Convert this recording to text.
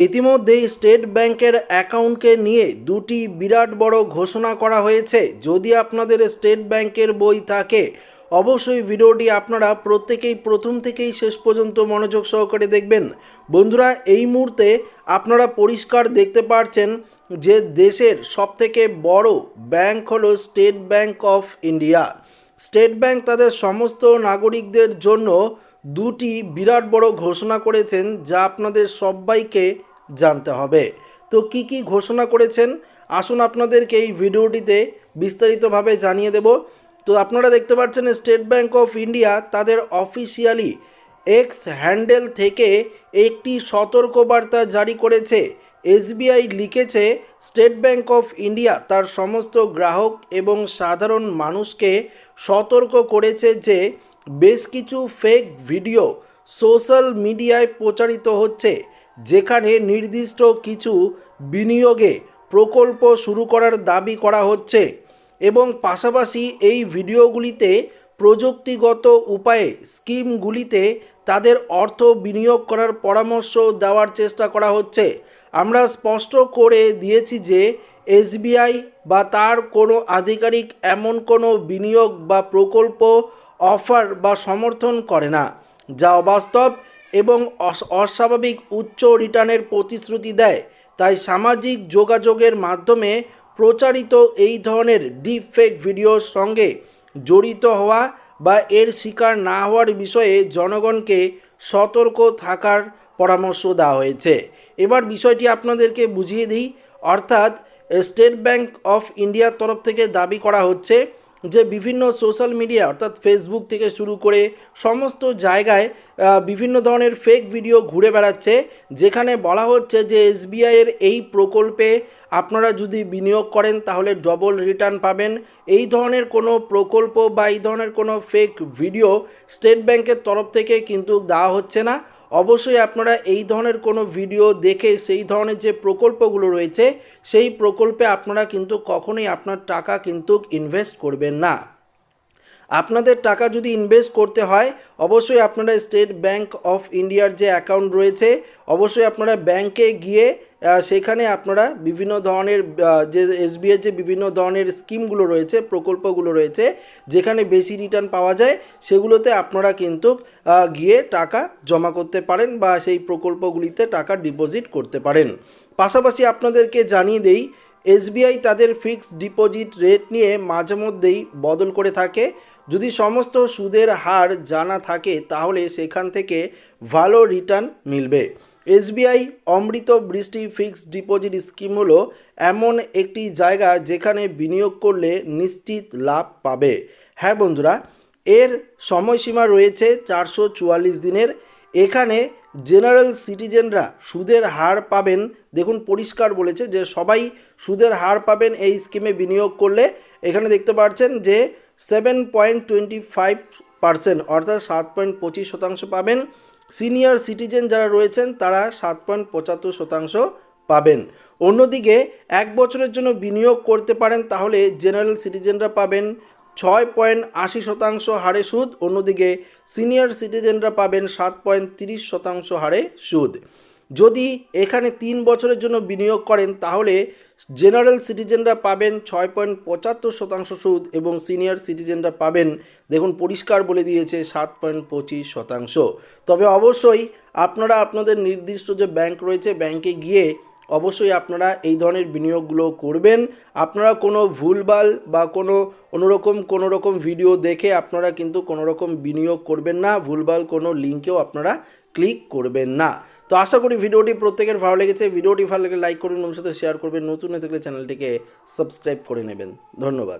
ইতিমধ্যেই স্টেট ব্যাংকের অ্যাকাউন্টকে নিয়ে দুটি বিরাট বড় ঘোষণা করা হয়েছে। যদি আপনাদের স্টেট ব্যাংকের বই থাকে, অবশ্যই ভিডিওটি আপনারা প্রত্যেকেই প্রথম থেকেই শেষ পর্যন্ত মনোযোগ সহকারে দেখবেন। বন্ধুরা, এই মুহূর্তে আপনারা পরিষ্কার দেখতে পাচ্ছেন যে দেশের সবথেকে বড় ব্যাংক হলো State Bank of India. State Bank তাদের সমস্ত নাগরিকদের জন্য দুটি বিরাট বড় ঘোষণা করেছেন, যা আপনাদের সবাইকে জানতে হবে। তো কি কি ঘোষণা করেছেন? আসুন আপনাদেরকে এই ভিডিওটিতে বিস্তারিতভাবে জানিয়ে দেব। তো আপনারা দেখতে পাচ্ছেন স্টেট ব্যাঙ্ক অফ ইন্ডিয়া তাদের অফিসিয়ালি এক্স হ্যান্ডেল থেকে একটি সতর্কবার্তা জারি করেছে। এসবিআই লিখেছে, স্টেট ব্যাঙ্ক অফ ইন্ডিয়া তার সমস্ত গ্রাহক এবং সাধারণ মানুষকে সতর্ক করেছে যে বেশ কিছু ফেক ভিডিও সোশ্যাল মিডিয়ায় প্রচারিত হচ্ছে। যেখানে নির্দিষ্ট কিছু বিনিয়োগে প্রকল্প শুরু করার দাবি করা হচ্ছে এবং পাশাপাশি এই ভিডিওগুলিতে প্রযুক্তিগত উপায়ে স্কিমগুলিতে তাদের অর্থ বিনিয়োগ করার পরামর্শ দেওয়ার চেষ্টা করা হচ্ছে। আমরা স্পষ্ট করে দিয়েছি যে এসবিআই বা তার কোনো আধিকারিক এমন কোনো বিনিয়োগ বা প্রকল্প, অফার বা সমর্থন করে না, যা অবাস্তব এবং অস্বাভাবিক উচ্চ রিটার্নের প্রতিশ্রুতি দেয়। তাই সামাজিক যোগাযোগের মাধ্যমে প্রচারিত এই ধরনের ডিপ ফেক ভিডিওর সঙ্গে জড়িত হওয়া বা এর শিকার না হওয়ার বিষয়ে জনগণকে সতর্ক থাকার পরামর্শ দেওয়া হয়েছে। এবার বিষয়টি আপনাদেরকে বুঝিয়ে দিই। অর্থাৎ স্টেট ব্যাংক অফ ইন্ডিয়ার তরফ থেকে দাবি করা হচ্ছে যে বিভিন্ন সোশ্যাল মিডিয়া অর্থাৎ ফেসবুক থেকে শুরু করে সমস্ত জায়গায় বিভিন্ন ধরনের ফেক ভিডিও ঘুরে বেড়াচ্ছে। যেখানে বলা হচ্ছে যে এসবিআইয়ের এই প্রকল্পে আপনারা যদি বিনিয়োগ করেন, তাহলে ডবল রিটার্ন পাবেন। এই ধরনের কোনো প্রকল্প বা এই ধরনের কোনো ফেক ভিডিও স্টেট ব্যাংকের তরফ থেকে কিন্তু দেওয়া হচ্ছে না। অবশ্যই আপনারা এই ধরনের কোনো ভিডিও দেখে সেই ধরনের যে প্রকল্পগুলো রয়েছে, সেই প্রকল্পে আপনারা কিন্তু কখনোই আপনার টাকা কিন্তু ইনভেস্ট করবেন না। আপনাদের টাকা যদি ইনভেস্ট করতে হয়, অবশ্যই আপনারা স্টেট ব্যাংক অফ ইন্ডিয়ার যে অ্যাকাউন্ট রয়েছে, অবশ্যই আপনারা ব্যাংকে গিয়ে সেখানে আপনারা বিভিন্ন ধরনের যে এসবিআই যে বিভিন্ন ধরনের স্কিমগুলো রয়েছে, প্রকল্পগুলো রয়েছে, যেখানে বেশি রিটার্ন পাওয়া যায়, সেগুলোতে আপনারা কিন্তু গিয়ে টাকা জমা করতে পারেন বা সেই প্রকল্পগুলিতে টাকা ডিপোজিট করতে পারেন। পাশাপাশি আপনাদেরকে জানিয়ে দেই, এসবিআই তাদের ফিক্সড ডিপোজিট রেট নিয়ে মাঝে মধ্যেই বদল করে থাকে। যদি সমস্ত সুদের হার জানা থাকে, তাহলে সেখান থেকে ভালো রিটার্ন মিলবে। এসবিআই অমৃত বৃষ্টি ফিক্সড ডিপোজিট স্কিম হলো এমন একটি জায়গা যেখানে বিনিয়োগ করলে নিশ্চিত লাভ পাবে। হ্যাঁ বন্ধুরা, এর সময়সীমা রয়েছে চারশো চুয়াল্লিশ দিনের। এখানে জেনারেল সিটিজেনরা সুদের হার পাবেন। দেখুন, পরিষ্কার বলেছে যে সবাই সুদের হার পাবেন এই স্কিমে বিনিয়োগ করলে। এখানে দেখতে পাচ্ছেন যে seven point twenty five percent অর্থাৎ সাত পয়েন্ট পঁচিশ শতাংশ পাবেন। সিনিয়র সিটিজেন যারা রয়েছেন, তারা সাত পয়েন্ট পঁচাত্তর শতাংশ পাবেন। অন্যদিকে, এক বছরের জন্য বিনিয়োগ করতে পারেন, তাহলে জেনারেল সিটিজেনরা পাবেন ছয় পয়েন্ট আশি শতাংশ হারে সুদ। অন্যদিকে, সিনিয়র সিটিজেনরা পাবেন সাত পয়েন্ট তিরিশ শতাংশ হারে সুদ। যদি এখানে তিন বছরের জন্য বিনিয়োগ করেন, তাহলে জেনারেল সিটিজেনরা পাবেন ছয় পয়েন্ট পঁচাত্তর শতাংশ সুদ এবং সিনিয়র সিটিজেনরা পাবেন, দেখুন পরিষ্কার বলে দিয়েছে, সাত পয়েন্ট পঁচিশ শতাংশ। তবে অবশ্যই আপনারা আপনাদের নির্দিষ্ট যে ব্যাংক রয়েছে, ব্যাংকে গিয়ে অবশ্যই আপনারা এই ধরনের বিনিয়োগগুলো করবেন। আপনারা কোনো ভুলভাল বা কোনো কোনোরকম কোনো রকম ভিডিও দেখে আপনারা কিন্তু কোনো রকম বিনিয়োগ করবেন না, ভুলভাল কোনো লিঙ্কেও আপনারা ক্লিক করবেন না। তো আশা করি ভিডিওটি প্রত্যেকের ভালো লেগেছে। ভিডিওটি ভালো লেগে লাইক করুন ওর সাথে শেয়ার করবেন। নতুন হয়ে থাকলে চ্যানেলটিকে সাবস্ক্রাইব করে নেবেন। ধন্যবাদ।